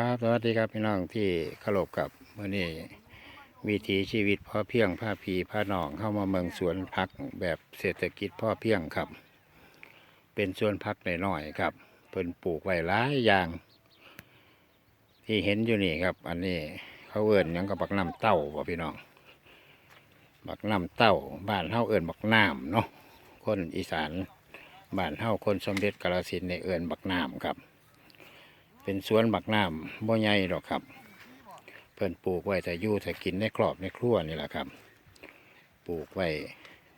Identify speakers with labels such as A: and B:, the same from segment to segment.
A: ครับ สวัสดีครับพี่น้องที่เคารพกับมื่อนี้วิถีชีวิตพ่อเพียงผ้าพีผ้าหนองเข้ามาเมืองสวนพักแบบเศรษฐกิจพ่อเพียงครับ เป็นสวนพักหน่อยๆครับเพิ่นปลูกไว้หลายอย่าง ที่เห็นอยู่นี่ครับ อันนี้เขาเอิ้นยังกับบักน้ำเต้าบ่พี่น้อง บักน้ำเต้าบ้านเฮาเอิ้นบักน้ำเนาะคนอีสานบ้านเฮาคนสมเด็จกาฬสินในเอิ้นบักน้ำครับ เป็นสวนบักน้ำบ่ใหญ่หรอกครับ เพิ่นปลูกไว้แต่ยู่แต่กินในครอบในครัวนี่แหละครับ ปลูกไว้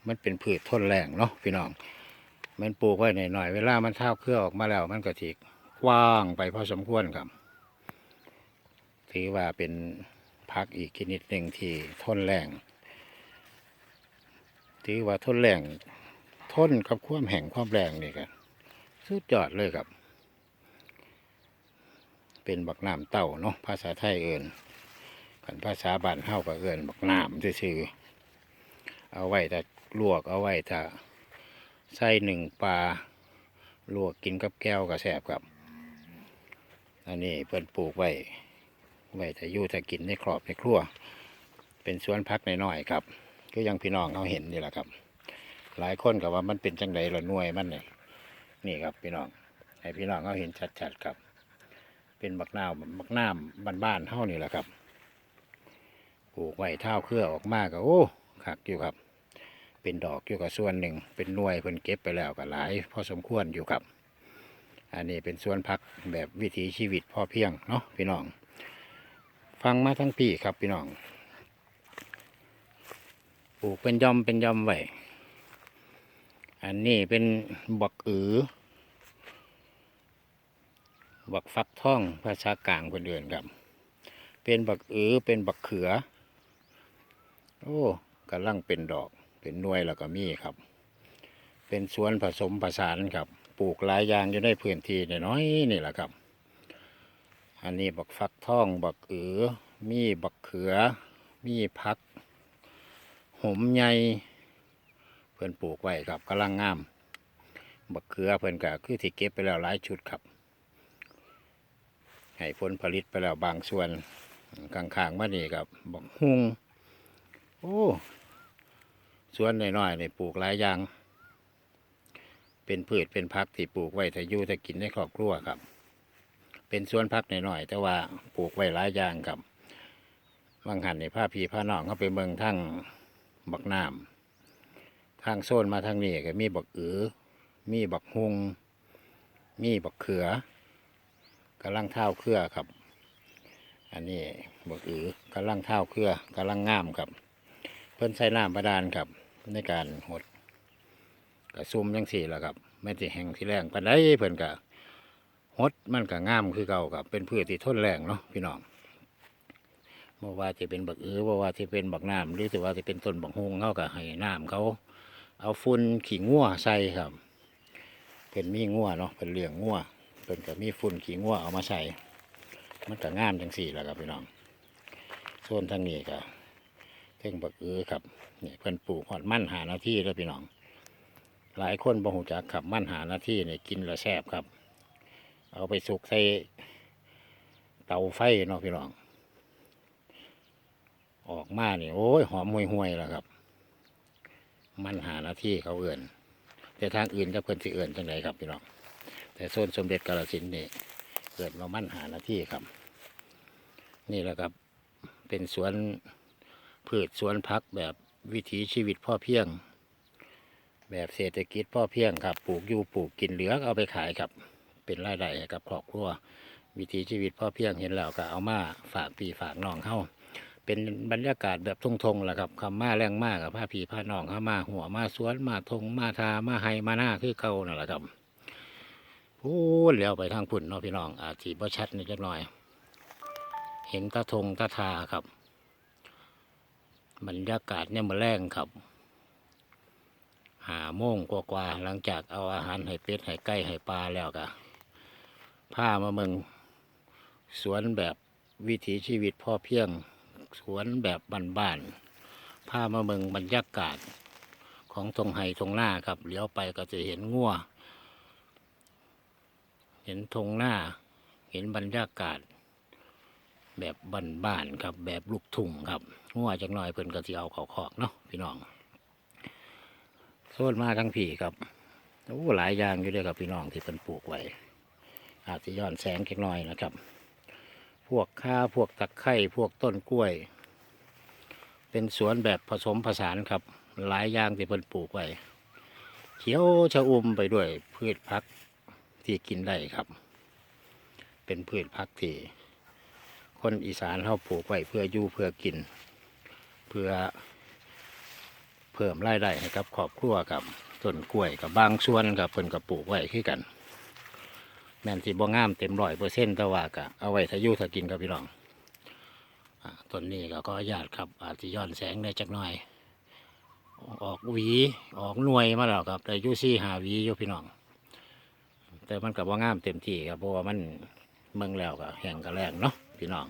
A: มันเป็นพืชทนแรงเนาะพี่น้อง มันปลูกไว้หน่อยๆเวลามันเท่าเครือออกมาแล้ว มันก็ถีกกว้างไปพอสมควรครับ ถือว่าเป็นพักอีกชนิดหนึ่งที่ทนแรงถือว่าทนแรงทนกับความแห้งความแรงนี่กันสุดยอดเลยครับ เป็นบักน้ำเต้าเนาะภาษาไทยเอิญกันภาษาบ้านเฮาก็เอิญบักน้ำซื่อเอาไว้แต่ลวกเอาไว้ถ้าใส่หนึ่งปลาลวกกินกับแก้วก็แซ่บครับ อันนี้เพิ่อนปลูกไว้ไว้แต่ยู่แต่กินในครอบในครัว เป็นสวนพักน้อยๆครับ ก็ยังพี่น้องเขาเห็นนี่แหละครับ หลายคนก็ว่ามันเป็นจังไดละหน่วยมันนี่นี่ครับพี่น้องให้พี่น้องเขาเห็นชัดๆครับ เป็นบักนาวบักน้ำบ้านๆเท่านี่แหละครับปลูกไว้เท่าเครือออกมาก็โอ้คักอยู่ครับ เป็นดอกอยู่กับส่วนหนึ่ง เป็นหน่วยเพิ่นเก็บไปแล้วก็หลายพอสมควรอยู่ครับ อันนี้เป็นสวนพักแบบวิถีชีวิตพอเพียงเนาะพี่น้อง ฟังมาทั้งปีครับพี่น้องปลูกเป็นย่อมเป็นย่อมไว้อันนี้เป็นบักอือ บักฟักท่องภาษากลางคนเดินครับ เป็นบักเอือเป็นบักเขือ โอ้กำลังเป็นดอก เป็นน่วยแล้วก็มีครับ เป็นสวนผสมผสานครับ ปลูกหลายอย่างอยู่ในพื้นที่น้อยๆนี่แหละครับ อันนี้บักฟักท่อง บักเอือมีบักเขือ มีพักหมใหญ่เพื่อนปลูกไว้ครับกำลังงาม บักเขือเพื่อนก็คือที่เก็บไปแล้วหลายชุดครับ ให้ผลผลิตไปแล้วบางส่วนข้างๆมานี่กับบักฮุงโอ้สวนน้อยๆนี่ปลูกหลายอย่าง เป็นพืชเป็นพักที่ปลูกไว้ถ้าอยู่ถ้ากินในครอบครัวครับ เป็นสวนพักน้อยๆแต่ว่าปลูกไว้หลายอย่างครับบางหันในผ้าพีผ้านองเขาไปเมืองทั้งบักน้ำทางโซนมาทางนี้ก็มีบักอือ มีบักฮุง มีบักเขือ กำลังเท้าเครือครับ อันนี้บอกอือกำลังเท้าเครือกำลังงามครับ เพิ่นใส่น้ำบาดาลครับ ในการหดกระซุ่มยังสี่แล้วครับไม่ติแห้งที่แรงปานใดเพิ่นกะหดมันก็งามคือเก่าครับเป็นพืชที่ทนแรงเนาะพี่น้องบ่ว่าจะเป็นบักอือบ่ว่าจะเป็นบักน้ำหรือจะว่าจะเป็นต้นบักฮงเขาก็ให้น้ำเขาเอาฝุ่นขี้งัวใส่ครับเพิ่นมีงัวเนาะเพิ่นเลี้ยงงัว เพิ่นก็มีฝุ่นขี้งัวเอามาใส่มันก็งามจังสี่แหละครับพี่น้องส่วนทางนี้ก็เพ่งบักเอือครับนี่เพิ่นปลูกหอดมั่นหาหน้าที่แล้วพี่น้อง หลายคนบ่หูจักขับมั่นหาหน้าที่เนี่ยกินแล้วแซ่บครับ เอาไปสุกใส่เตาไฟเนาะพี่น้อง ออกมาเนี่ยโอ้ยหอมห่วยห่วยๆแล้วครับ มันหาหน้าที่เขาเอื่นแต่ทางอื่นจะเพิ่นสิเอื่นจังไดครับพี่น้อง แต่โซนสมเด็จกาลสินนี่เกิดมามั่นหาหน้าที่ครับ นี่แหละครับเป็นสวนพืชสวนพักแบบวิถีชีวิตพ่อเพียง แบบเศรษฐกิจพ่อเพียงครับปลูกอยู่ปลูกกินเหลือเอาไปขายครับ เป็นรายได้กับครอบครัววิถีชีวิตพ่อเพียงเห็นแล้วก็เอามาฝากพี่ฝากน้องเฮาเป็นบรรยากาศแบบทงๆแหละครับคำมาแรงมากกับผ้าผีผ้าน้องเข้ามาหัวมาสวนมาทงมาทามาไฮมาหน้าคือเขานั่นแหละครับ พูดเลี้ยวไปทางพุ่นเนาะพี่น้อง อาจสีบ่ชัดนิดหน่อย เห็นตาทงตาทาครับบรรยากาศเนี่ยมาแรงครับหาโมงกว่าๆหลังจากเอาอาหารให้เป็ดให้ไก่ให้ปลาแล้วก็ผ้ามาเมืองสวนแบบวิถีชีวิตพ่อเพียง สวนแบบบ้านๆผ้ามาเมืองบรรยากาศของทงไห่ทงหน้าครับเลี้ยวไปก็จะเห็นงัว เห็นธงหน้า เห็นบรรยากาศ แบบบ้านๆครับ แบบลูกทุ่งครับงัวจักหน่อยเพิ่นก็สิเอาเขาคอกเนาะพี่น้องโซนมาทั้งผีครับโอ้หลายอย่างอยู่เด้อครับพี่น้องที่เพิ่นปลูกไว้อาจจะย้อนแสงเล็กน้อยนะครับ พวกข้าพวกตะไคร้พวกต้นกล้วย เป็นสวนแบบผสมผสานครับ หลายอย่างที่เพิ่นปลูกไว้เขียวชะอุ่มไปด้วยพืชพัก ที่กินได้ครับ เป็นพืชพักที่คนอีสานเขาปลูกไว้เพื่ออยู่เพื่อกิน เพื่อเพิ่มรายได้ให้กับครอบครัวกับต้นกล้วยกับบางส่วนกับเพิ่นกับปลูกไว้คือกัน แม่นสิบ่งามเต็มร้อยเปอร์เซ็นต์แต่ว่าก็เอาไว้ถ้ายู่ถ้ากินครับพี่น้องต้นนี้ก็ขอนุญาตครับอาจจะย้อนแสงได้จักหน่อย ออกหวีออกหน่วยมาแล้วครับแต่ยุซี่หาวีอยู่พี่น้อง แต่มันกับว่างามเต็มที่ครับเพราะว่ามันเมืองแล้วก็แห่งกระแรงเนาะพี่น้อง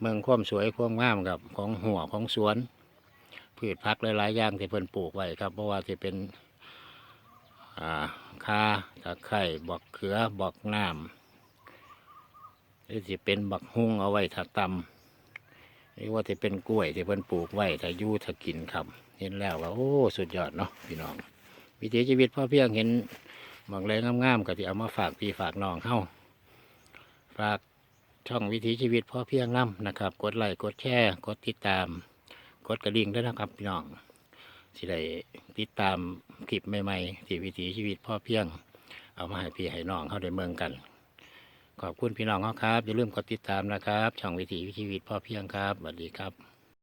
A: เมืองความสวยความงามกับของหัวของสวน พืชพักหลายๆอย่างที่เพิ่นปลูกไว้ครับเพราะว่าที่เป็นอ่าคาตะไคร่บักเขือบักน้ำหรือที่เป็นบักฮุ้งเอาไว้ถ้าตำหรือว่าที่เป็นกล้วยที่เพิ่นปลูกไว้ถ้ายู่ถ้ากินครับ เห็นแล้วก็โอ้สุดยอดเนาะพี่น้องวิถีชีวิตพ่อเพียงเห็น บางแรงงามๆก็ที่เอามาฝากพี่ฝากน้องเข้าฝากช่องวิถีชีวิตพ่อเพียงน้ำนะครับ กดไลค์กดแชร์กดติดตาม กดกระดิ่งด้วยนะครับพี่น้องสิได้ติดตามคลิปใหม่ๆที่วิถีชีวิตพ่อเพียง เอามาให้พี่ให้น้องเข้าได้เมืองกัน ขอบคุณพี่น้องเขาครับอย่าลืมกดติดตามนะครับ ช่องวิถีชีวิตพ่อเพียงครับสวัสดีครับ